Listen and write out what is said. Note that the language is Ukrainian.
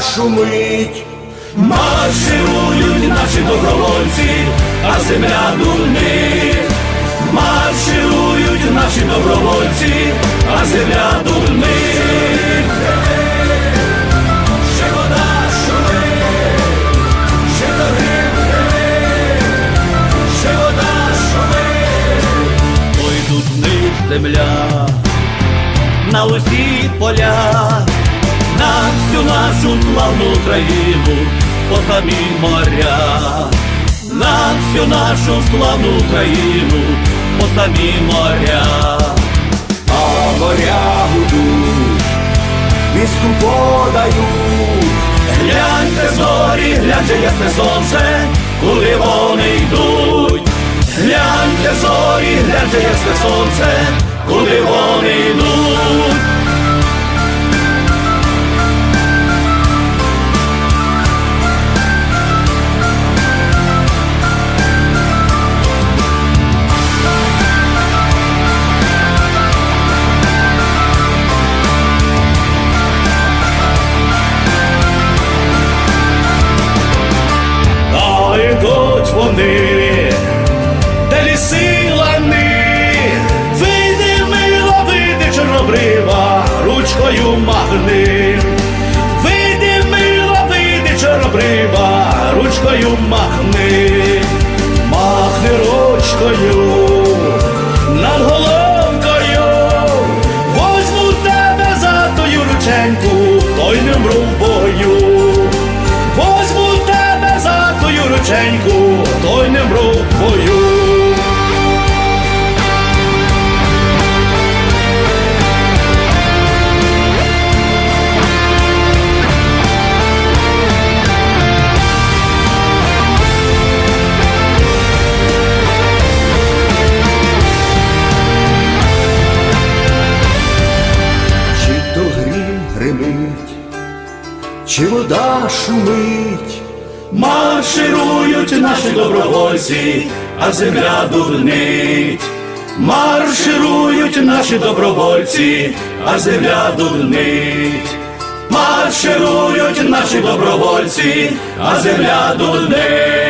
шумить, марширують наші добровольці, а земля дурнить. Марширують наші добровольці, а земля дурнить. Ще вода шумить, ще дорив ще вода шумить. Ой, тут земля на усі поля, на всю нашу славну Україну, по самі моря, на всю нашу славну Україну, по самі моря, а моря гудуть, містку подають, гляньте зорі, гляньте ясне сонце, куди вони йдуть. Гляньте зорі, гляньте ясне сонце, куди вони йдуть. Ручкою махни. Вийди мила, вийди чорнобрива, ручкою махни, махни ручкою над головкою, возьму тебе за тою рученьку, той не мру в бою. Возьму тебе за твою рученьку, чи вода шумить, марширують наші добровольці, а земля дурнить. Марширують наші добровольці, а земля дурнить. Марширують наші добровольці, а земля дурнить.